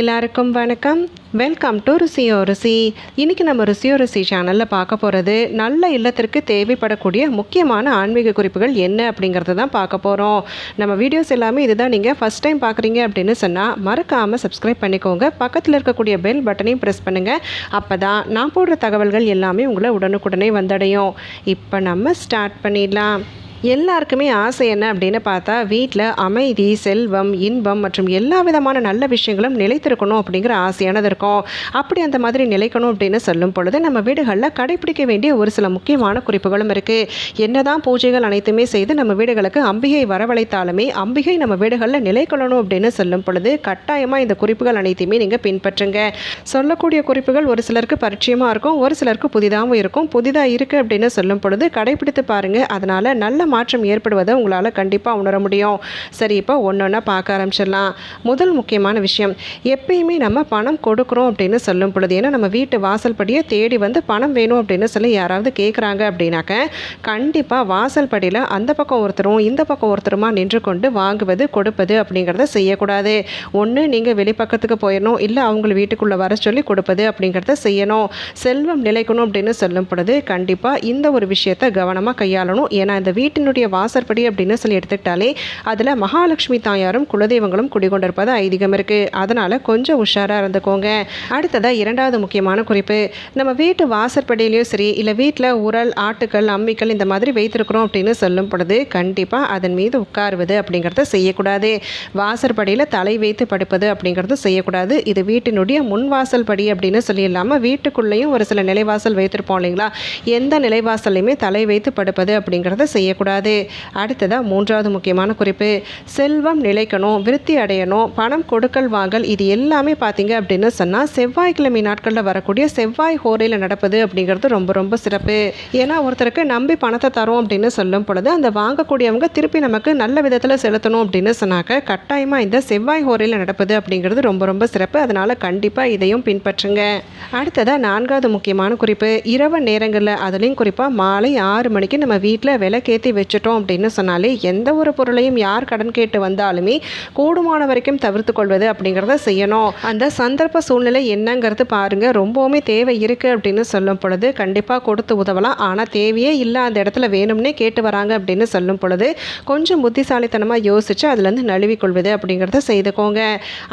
எல்லாருக்கும் வணக்கம். Welcome to ருசியோ ருசி. இன்றைக்கி நம்ம ருசியோ ருசி சேனலில் பார்க்க போகிறது நல்ல இல்லத்திற்கு தேவைப்படக்கூடிய முக்கியமான ஆன்மீக குறிப்புகள் என்ன அப்படிங்கிறத தான் பார்க்க போகிறோம் நம்ம வீடியோஸ் எல்லாமே இதுதான். நீங்கள் ஃபஸ்ட் டைம் பார்க்குறீங்க அப்படின்னு சொன்னால் மறக்காமல் சப்ஸ்கிரைப் பண்ணிக்கோங்க. பக்கத்தில் இருக்கக்கூடிய பெல் பட்டனையும் ப்ரெஸ் பண்ணுங்கள் அப்போ தான் நான் போடுற தகவல்கள் எல்லாமே உங்களை உடனுக்குடனே வந்தடையும். இப்போ நம்ம ஸ்டார்ட் பண்ணிடலாம். எல்லாருக்குமே ஆசை என்ன அப்படின்னு பார்த்தா வீட்டில் அமைதி செல்வம் இன்பம் மற்றும் எல்லா விதமான நல்ல விஷயங்களும் நிலைத்திருக்கணும் அப்படிங்கிற ஆசையானது இருக்கும். அப்படி அந்த மாதிரி நிலைக்கணும் அப்படின்னு சொல்லும் பொழுது நம்ம வீடுகளில் கடைபிடிக்க வேண்டிய ஒரு சில முக்கியமான குறிப்புகளும் இருக்குது என்னதான் பூஜைகள் அனைத்துமே செய்து நம்ம வீடுகளுக்கு அம்பிகை வரவழைத்தாலுமே அம்பிகை நம்ம வீடுகளில் நிலைக்கொள்ளணும் அப்படின்னு சொல்லும் பொழுது கட்டாயமாக இந்த குறிப்புகள் அனைத்தையுமே நீங்கள் பின்பற்றுங்க. சொல்லக்கூடிய குறிப்புகள் ஒரு சிலருக்கு பரிச்சயமாக இருக்கும் ஒரு சிலருக்கு புதிதாகவும் இருக்கும். புதிதாக இருக்குது அப்படின்னு சொல்லும் பொழுது கடைபிடித்து பாருங்கள் அதனால் நல்ல மாற்றம் ஏற்படுவதை உங்களால் கண்டிப்பாக உணர முடியும். சரி இப்போ ஒன்று ஒன்றா பார்க்க ஆரம்பிச்சிடலாம். முதல் முக்கியமான விஷயம் எப்பயுமே நம்ம பணம் கொடுக்குறோம் அப்படின்னு சொல்லும் பொழுது ஏன்னா நம்ம வீட்டு வாசல்படியை தேடி வந்து பணம் வேணும் அப்படின்னு சொல்லி யாராவது கேட்குறாங்க அப்படின்னாக்க கண்டிப்பாக வாசல் படியில் அந்த பக்கம் ஒருத்தரும் இந்த பக்கம் ஒருத்தருமா நின்று கொண்டு வாங்குவது கொடுப்பது அப்படிங்கிறத செய்யக்கூடாது. ஒன்று நீங்கள் வெளிப்பக்கத்துக்கு போயிடணும் இல்லை அவங்கள வீட்டுக்குள்ளே வர சொல்லி கொடுப்பது அப்படிங்கிறத செய்யணும். செல்வம் நிலைக்கணும் அப்படின்னு சொல்லும் பொழுது கண்டிப்பாக இந்த ஒரு விஷயத்தை கவனமாக கையாளணும். ஏன்னா இந்த வீட்டு வீட்டினுடைய வாசற்படி அப்படின்னு சொல்லி எடுத்துக்கிட்டாலே அதில் மகாலட்சுமி தாயாரும் குலதெய்வங்களும் குடிகொண்டிருப்பது ஐதீகம் இருக்குது அதனால் கொஞ்சம் உஷாராக இருந்துக்கோங்க. அடுத்ததாக இரண்டாவது முக்கியமான குறிப்பு. நம்ம வீட்டு வாசற்படியிலையும் சரி இல்லை வீட்டில் உரல் ஆட்டுக்கள் அம்மிக்கள் இந்த மாதிரி வைத்திருக்கிறோம் அப்படின்னு சொல்லும் பொழுது கண்டிப்பாக அதன் மீது உட்காருவது அப்படிங்கிறத செய்யக்கூடாது. வாசற்படியில் தலை வைத்து படுப்பது அப்படிங்கிறது செய்யக்கூடாது. இது வீட்டினுடைய முன் வாசல் படி அப்படின்னு சொல்லி இல்லாமல் வீட்டுக்குள்ளேயும் ஒரு சில நிலைவாசல் வைத்திருப்போம் இல்லைங்களா? எந்த நிலைவாசல்லையுமே தலை வைத்து படுப்பது அப்படிங்கிறத செய்யக்கூடாது. அடுத்ததாக மூன்றாவது முக்கியமான குறிப்பு. செல்வம் நிலைக்கணும் விருத்தி அடையணும் பணம் கொடுக்கல் வாங்கல் இது எல்லாமே பார்த்தீங்க அப்படின்னு சொன்னால் செவ்வாய்க்கிழமை நாட்களில் வரக்கூடிய செவ்வாய் ஹோரையில் நடப்பது அப்படிங்கிறது ரொம்ப ரொம்ப சிறப்பு. ஏன்னா ஒருத்தருக்கு நம்பி பணத்தை தரோம் அப்படின்னு சொல்லும் பொழுது அந்த வாங்கக்கூடியவங்க திருப்பி நமக்கு நல்ல விதத்தில் செலுத்தணும் அப்படின்னு சொன்னாக்க கட்டாயமாக இந்த செவ்வாய் ஹோரையில் நடப்பது அப்படிங்கிறது ரொம்ப ரொம்ப சிறப்பு. அதனால் கண்டிப்பாக இதையும் பின்பற்றுங்க. அடுத்ததாக நான்காவது முக்கியமான குறிப்பு. இரவு நேரங்களில் அதுலேயும் குறிப்பாக மாலை ஆறு மணிக்கு நம்ம வீட்டில் விளக்கேற்றி வச்சுட்டோம் அப்படின்னு சொன்னாலே எந்த ஒரு பொருளையும் யார் கடன் கேட்டு வந்தாலுமே கூடுமான வரைக்கும் தவிர்த்து கொள்வது அப்படிங்கிறத செய்யணும். அந்த சந்தர்ப்ப சூழ்நிலை என்னங்கிறது பாருங்க. ரொம்பவுமே தேவை இருக்குது அப்படின்னு சொல்லும் பொழுது கண்டிப்பாக கொடுத்து உதவலாம். ஆனால் தேவையே இல்லை அந்த இடத்துல வேணும்னே கேட்டு வராங்க அப்படின்னு சொல்லும் பொழுது கொஞ்சம் புத்திசாலித்தனமாக யோசித்து அதுலேருந்து நழுவி கொள்வது அப்படிங்கிறத செய்துக்கோங்க.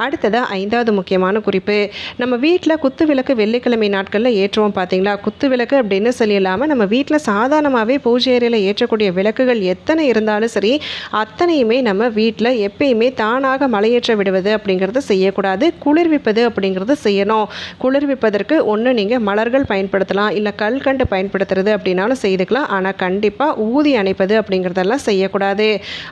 அடுத்ததாக ஐந்தாவது முக்கியமான குறிப்பு. நம்ம வீட்டில் குத்து விளக்கு வெள்ளிக்கிழமை நாட்களில் ஏற்றுவோம் பார்த்தீங்களா குத்து விளக்கு அப்படின்னு சொல்லி இல்லாமல் நம்ம வீட்டில் சாதாரணமாகவே பூஜை அறையில் ஏற்றக்கூடிய விளக்குகள் எத்தனை இருந்தாலும் சரி அத்தனையுமே நம்ம வீட்டில் எப்பயுமே தானாக மலையேற்ற விடுவது அப்படிங்கிறது செய்யக்கூடாது. குளிர்விப்பது அப்படிங்கிறது செய்யணும். குளிர்விப்பதற்கு ஒன்று நீங்கள் மலர்கள் பயன்படுத்தலாம். இல்லை கல்கண்டு பயன்படுத்துறது அப்படின்னாலும் செய்துக்கலாம். ஆனால் கண்டிப்பாக ஊதி அணைப்பது அப்படிங்கிறதெல்லாம் செய்யக்கூடாது.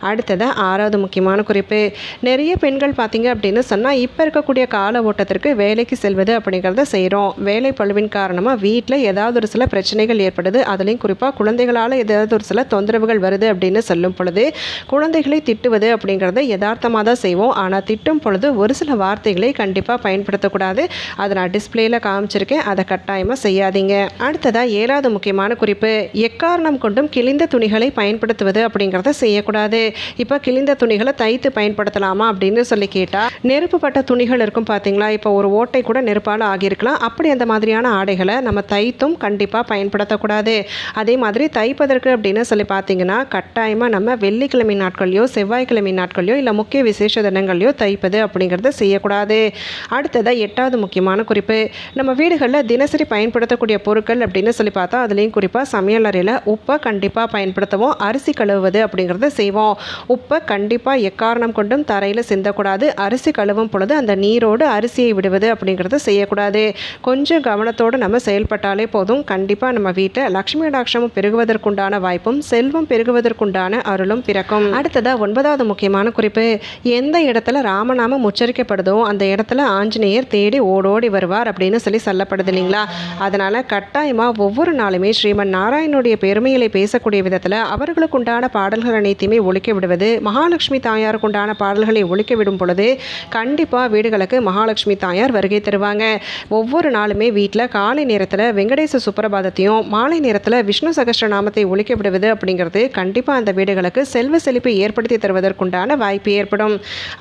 அடுத்ததாக ஆறாவது முக்கியமான குறிப்பு. நிறைய பெண்கள் பார்த்தீங்க அப்படின்னு சொன்னால் இப்போ இருக்கக்கூடிய கால ஓட்டத்திற்கு வேலைக்கு செல்வது அப்படிங்கிறத செய்கிறோம் வேலை பழுவின் காரணமாக வீட்டில் ஏதாவது ஒரு சில பிரச்சனைகள் ஏற்படுது. அதுலேயும் குறிப்பாக குழந்தைகளால் ஏதாவது ஒரு சில தொந்தரவுகள் வருது அப்படின்னு சொல்லும் பொழுது குழந்தைகளை திட்டுவது அப்படிங்கிறத யதார்த்தமாக தான் செய்வோம். ஆனால் திட்டும் பொழுது ஒரு சில வார்த்தைகளை கண்டிப்பாக பயன்படுத்தக்கூடாது. அதை நான் டிஸ்பிளேயில் காமிச்சிருக்கேன். அதை கட்டாயமாக செய்யாதீங்க. அடுத்ததாக ஏழாவது முக்கியமான குறிப்பு எக்காரணம் கொண்டும் கிழிந்த துணிகளை பயன்படுத்துவது அப்படிங்கிறத செய்யக்கூடாது. இப்போ கிழிந்த துணிகளை தைத்து பயன்படுத்தலாமா அப்படின்னு சொல்லி கேட்டால் நெருப்புப்பட்ட துணிகள் இருக்கும் பார்த்தீங்களா இப்போ ஒரு ஓட்டை கூட நெருப்பால் ஆகியிருக்கலாம். அப்படி அந்த மாதிரியான ஆடைகளை நம்ம தைத்தும் கண்டிப்பாக பயன்படுத்தக்கூடாது. அதே மாதிரி தைப்பதற்கு அப்படின்னு சொல்லி பார்த்தீங்கன்னா கட்டாயமாக நம்ம வெள்ளிக்கிழமை நாட்கள்லையோ செவ்வாய்க்கிழமை நாட்கள்லையோ இல்லை முக்கிய விசேஷ தினங்கள்லையோ தைப்பது அப்படிங்கிறத செய்யக்கூடாது. அடுத்ததாக எட்டாவது முக்கியமான குறிப்பு. நம்ம வீடுகளில் தினசரி பயன்படுத்தக்கூடிய பொருட்கள் அப்படின்னு சொல்லி பார்த்தா அதுலேயும் குறிப்பாக சமையல் அறையில் உப்பை கண்டிப்பாக பயன்படுத்துவோம் அரிசி கழுவுவது அப்படிங்கிறத செய்வோம். உப்பை கண்டிப்பாக எக்காரணம் கொண்டும் தரையில் சிந்தக்கூடாது. அரிசி கழுவும் பொழுது அந்த நீரோடு அரிசியை விடுவது அப்படிங்கிறத செய்யக்கூடாது. கொஞ்சம் கவனத்தோடு நம்ம செயல்பட்டாலே போதும். கண்டிப்பாக நம்ம வீட்டில் லக்ஷ்மி டாக்ஷமும் பெருகுவதற்குண்டான வாய்ப்பும் செல்வம் பெருகுவதற்குண்டான அருளும் பிறக்கும். அடுத்ததாக ஒன்பதாவது முக்கியமான குறிப்பு. எந்த இடத்துல ராமநாமம் உச்சரிக்கப்படுதோ அந்த இடத்துல ஆஞ்சநேயர் தேடி ஓடோடி வருவார் அப்படின்னு சொல்லி சொல்லப்படுது இல்லைங்களா? அதனால் கட்டாயமாக ஒவ்வொரு நாளுமே ஸ்ரீமன் நாராயணனுடைய பெருமைகளை பேசக்கூடிய விதத்தில் அவர்களுக்கு உண்டான பாடல்கள் அனைத்தையுமே ஒழிக்க விடுவது மகாலட்சுமி தாயாருக்கு உண்டான பாடல்களை ஒழிக்க விடும் பொழுது கண்டிப்பாக வீடுகளுக்கு மகாலட்சுமி தாயார் வருகை தருவாங்க. ஒவ்வொரு நாளுமே வீட்டில் காலை நேரத்தில் வெங்கடேச சுப்பிரபாதத்தையும் மாலை நேரத்தில் விஷ்ணு சகஸ்ரநாமத்தை ஒழிக்க விடுவது அப்படிங்கிறது அப்படிங்கிறது கண்டிப்பாக அந்த வீடுகளுக்கு செல்வ செழிப்பை ஏற்படுத்தி தருவதற்குண்டான வாய்ப்பு ஏற்படும்.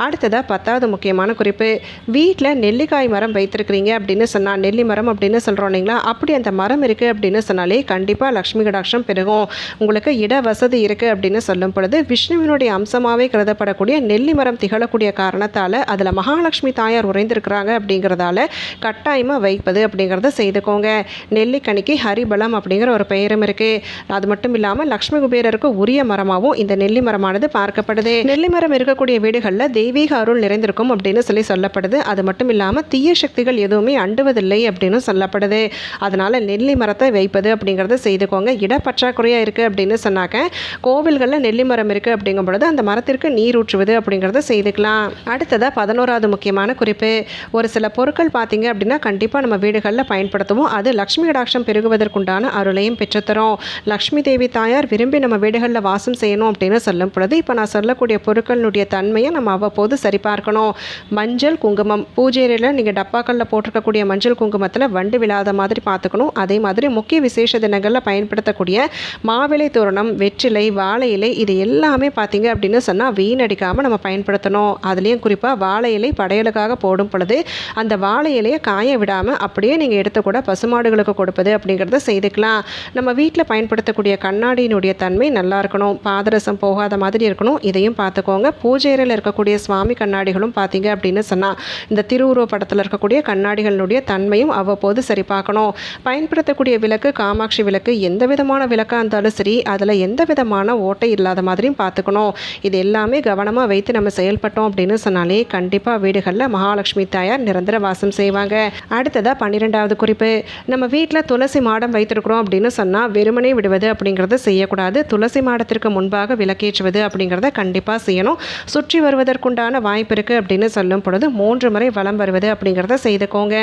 அடுத்ததாக பத்தாவது முக்கியமான குறிப்பு வீட்டில் நெல்லிக்காய் மரம் வைத்திருக்கிறீங்க அப்படின்னு சொன்னால் நெல்லி மரம் அப்படின்னு சொல்கிறோம் இல்லைங்களா? அப்படி அந்த மரம் இருக்குது அப்படின்னு சொன்னாலே கண்டிப்பாக லக்ஷ்மி கடாட்சம் பெருகும். உங்களுக்கு இட வசதி இருக்குது அப்படின்னு சொல்லும் பொழுது விஷ்ணுவினுடைய அம்சமாகவே கருதப்படக்கூடிய நெல்லி மரம் திகழக்கூடிய காரணத்தால் அதில் மகாலட்சுமி தாயார் உறைந்திருக்கிறாங்க அப்படிங்கிறதால கட்டாயமாக வைப்பது அப்படிங்கிறத செய்துக்கோங்க. நெல்லிக்கனிக்கு ஹரிபலம் அப்படிங்கிற ஒரு பெயரும் இருக்குது அது மட்டும் இல்லாமல் லக்ஷ்மி வீரருக்கு உரிய மரமாகவும் இந்த நெல்லி மரமானது பார்க்கப்படுது. நெல்லி மரம் இருக்கக்கூடிய வீடுகளில் தெய்வீக அருள் நிறைந்திருக்கும் அப்படின்னு சொல்லி சொல்லப்படுது. அது மட்டும் இல்லாமல் தீய சக்திகள் எதுவுமே அண்டுவதில்லை அப்படின்னு சொல்லப்படுது. அதனால நெல்லி மரத்தை வைப்பது அப்படிங்கிறத செய்துக்கோங்க. இடப்பற்றாக்குறையாக இருக்குது அப்படின்னு சொன்னாக்க கோவில்களில் நெல்லி மரம் இருக்குது அப்படிங்கும் பொழுது அந்த மரத்திற்கு நீர் ஊற்றுவது அப்படிங்கிறத செய்துக்கலாம். அடுத்ததாக பதினோராவது முக்கியமான குறிப்பு. ஒரு சில பொருட்கள் பார்த்தீங்க அப்படின்னா கண்டிப்பாக நம்ம வீடுகளில் பயன்படுத்துவோம். அது லக்ஷ்மி கடாட்சம் பெருகுவதற்குண்டான அருளையும் பெற்றுத்தரும். லக்ஷ்மி தேவி தாயார் விரும்பி நம்ம வீடுகளில் வாசம் செய்யணும் அப்படின்னு சொல்லும் பொழுது இப்போ நான் சொல்லக்கூடிய பொருட்களினுடைய தன்மையை நம்ம அவ்வப்போது சரிபார்க்கணும். மஞ்சள் குங்குமம் பூஜையில் நீங்கள் டப்பாக்களில் போட்டிருக்கக்கூடிய மஞ்சள் குங்குமத்தில் வண்டு விழாத மாதிரி பார்த்துக்கணும். அதே மாதிரி முக்கிய விசேஷ தினங்களில் பயன்படுத்தக்கூடிய மாவிலை தோரணம் வெற்றிலை வாழை இலை இது எல்லாமே பார்த்தீங்க அப்படின்னு சொன்னால் வீணடிக்காமல் நம்ம பயன்படுத்தணும். அதுலேயும் குறிப்பாக வாழை இலை படையலுக்காக போடும் பொழுது அந்த வாழை இலையை காய விடாமல் அப்படியே நீங்கள் எடுத்து கூட பசுமாடுகளுக்கு கொடுப்பது அப்படிங்கிறத செய்துக்கலாம். நம்ம வீட்டில் பயன்படுத்தக்கூடிய கண்ணாடியினுடைய தன்மை நல்லா இருக்கணும். பாதரசம் போகாத மாதிரி இருக்கணும். இதையும் பார்த்துக்கோங்க. பூஜை அறையில் இருக்கக்கூடிய சுவாமி கண்ணாடிகளும் பார்த்தீங்க அப்படின்னு சொன்னால் இந்த திருவுருவ படத்தில் இருக்கக்கூடிய கண்ணாடிகளுடைய தன்மையும் அவ்வப்போது சரி பார்க்கணும். பயன்படுத்தக்கூடிய விளக்கு காமாட்சி விளக்கு எந்த விதமான விளக்காக இருந்தாலும் சரி அதில் எந்த விதமான ஓட்டை இல்லாத மாதிரியும் பார்த்துக்கணும். இது எல்லாமே கவனமாக வைத்து நம்ம செயல்பட்டோம் அப்படின்னு சொன்னாலே கண்டிப்பாக வீடுகளில் மகாலட்சுமி தாயார் நிரந்தர வாசம் செய்வாங்க. அடுத்ததாக பன்னிரெண்டாவது குறிப்பு. நம்ம வீட்டில் துளசி மாடம் வைத்திருக்கிறோம் அப்படின்னு சொன்னால் வெறுமனே விடுவது அப்படிங்கிறத செய்யக்கூடாது. துளசி மாடத்திற்கு முன்பாக விளக்கேற்றுவது அப்படிங்கிறத கண்டிப்பாக செய்யணும். சுற்றி வருவதற்குண்டான வாய்ப்பு இருக்குது அப்படின்னு சொல்லும் பொழுது மூன்று முறை வளம் வருவது அப்படிங்கிறத செய்துக்கோங்க.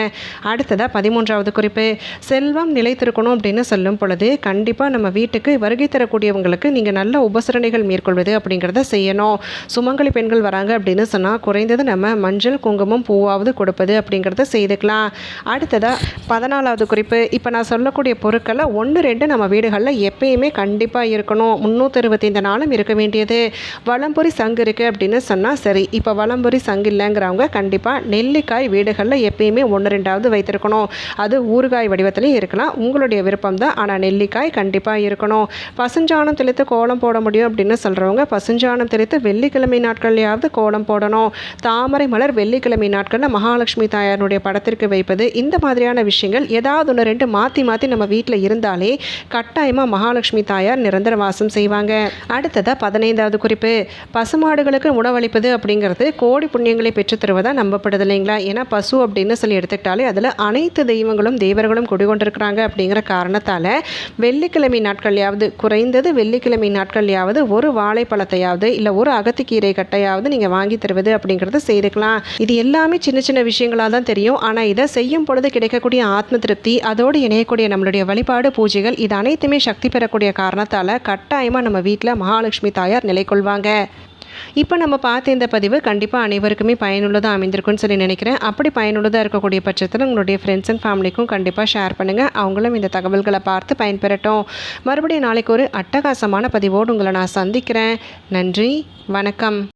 அடுத்ததாக பதிமூன்றாவது குறிப்பு. செல்வம் நிலைத்திருக்கணும் அப்படின்னு சொல்லும் பொழுது கண்டிப்பாக நம்ம வீட்டுக்கு வருகை தரக்கூடியவங்களுக்கு நீங்கள் நல்ல உபசரணைகள் மேற்கொள்வது அப்படிங்கிறத செய்யணும். சுமங்கலி பெண்கள் வராங்க அப்படின்னு சொன்னால் குறைந்தது நம்ம மஞ்சள் குங்குமம் பூவாவது கொடுப்பது அப்படிங்கிறத செய்துக்கலாம். அடுத்ததாக பதினாலாவது குறிப்பு. இப்போ நான் சொல்லக்கூடிய பொருட்களை ஒன்று ரெண்டு நம்ம வீடுகளில் எப்பயுமே கண்டிப்பாக இருக்கணும். முந்நூற்றி இருபத்தைந்து நாளும் இருக்க வேண்டியது. வளம்பொறி சங்கு இருக்குது அப்படின்னு சொன்னால் சரி. இப்போ வளம்புரி சங்கு இல்லைங்கிறவங்க கண்டிப்பாக நெல்லிக்காய் வீடுகளில் எப்பயுமே ஒன்று ரெண்டாவது வைத்திருக்கணும். அது ஊறுகாய் வடிவத்திலையும் இருக்கலாம். உங்களுடைய விருப்பம் தான். ஆனால் நெல்லிக்காய் கண்டிப்பாக இருக்கணும். பசுஞ்சாணம் தெளித்து கோலம் போட முடியும் அப்படின்னு சொல்கிறவங்க பசுஞ்சாணம் தெளித்து வெள்ளிக்கிழமை நாட்கள்லையாவது கோலம் போடணும். தாமரை மலர் வெள்ளிக்கிழமை நாட்களில் மகாலட்சுமி தாயாருடைய படத்திற்கு வைப்பது. இந்த மாதிரியான விஷயங்கள் ஏதாவது ஒன்று ரெண்டு மாற்றி மாற்றி நம்ம வீட்டில் இருந்தாலே கட்டாயமாக மகாலட்சுமி தாயார் நிரந்தரமாக வாசம் செய்வாங்க. அடுத்ததாக பதினைந்தாவது குறிப்பு. பசுமாடுகளுக்கு உணவளிப்பது அப்படிங்கிறது கோடி புண்ணியங்களை பெற்று தருவதாக நம்பப்படுது இல்லைங்களா? ஏன்னா பசு அப்படின்னு சொல்லி எடுத்துக்கிட்டாலே அதில் அனைத்து தெய்வங்களும் தெய்வர்களும் குடிகொண்டிருக்கிறாங்க அப்படிங்கிற காரணத்தால் வெள்ளிக்கிழமை நாட்கள்லையாவது குறைந்தது வெள்ளிக்கிழமை நாட்கள்லையாவது ஒரு வாழைப்பழத்தையாவது இல்லை ஒரு அகத்திக்கீரை கட்டையாவது நீங்கள் வாங்கி தருவது அப்படிங்கிறத செய்துக்கலாம். இது எல்லாமே சின்ன சின்ன விஷயங்களாக தான் தெரியும். ஆனால் இதை செய்யும் பொழுது கிடைக்கக்கூடிய ஆத்ம திருப்தி அதோடு இணையக்கூடிய நம்மளுடைய வழிபாடு பூஜைகள் இது அனைத்துமே சக்தி பெறக்கூடிய காரணத்தால் கட்டாயமாக நம்ம வீட்டில் மகாலட்சுமி தாயார் நிலை கொள்வாங்க. இப்போ நம்ம பார்த்த இந்த பதிவு கண்டிப்பாக அனைவருக்குமே பயனுள்ளதாக அமைந்திருக்குன்னு சொல்லி நினைக்கிறேன். அப்படி பயனுள்ளதாக இருக்கக்கூடிய பட்சத்தில் உங்களுடைய ஃப்ரெண்ட்ஸ் அண்ட் ஃபேமிலிக்கும் கண்டிப்பாக ஷேர் பண்ணுங்கள் அவங்களும் இந்த தகவல்களை பார்த்து பயன்பெறட்டும். மறுபடியும் நாளைக்கு ஒரு அட்டகாசமான பதிவோடு உங்களை நான் சந்திக்கிறேன். நன்றி வணக்கம்.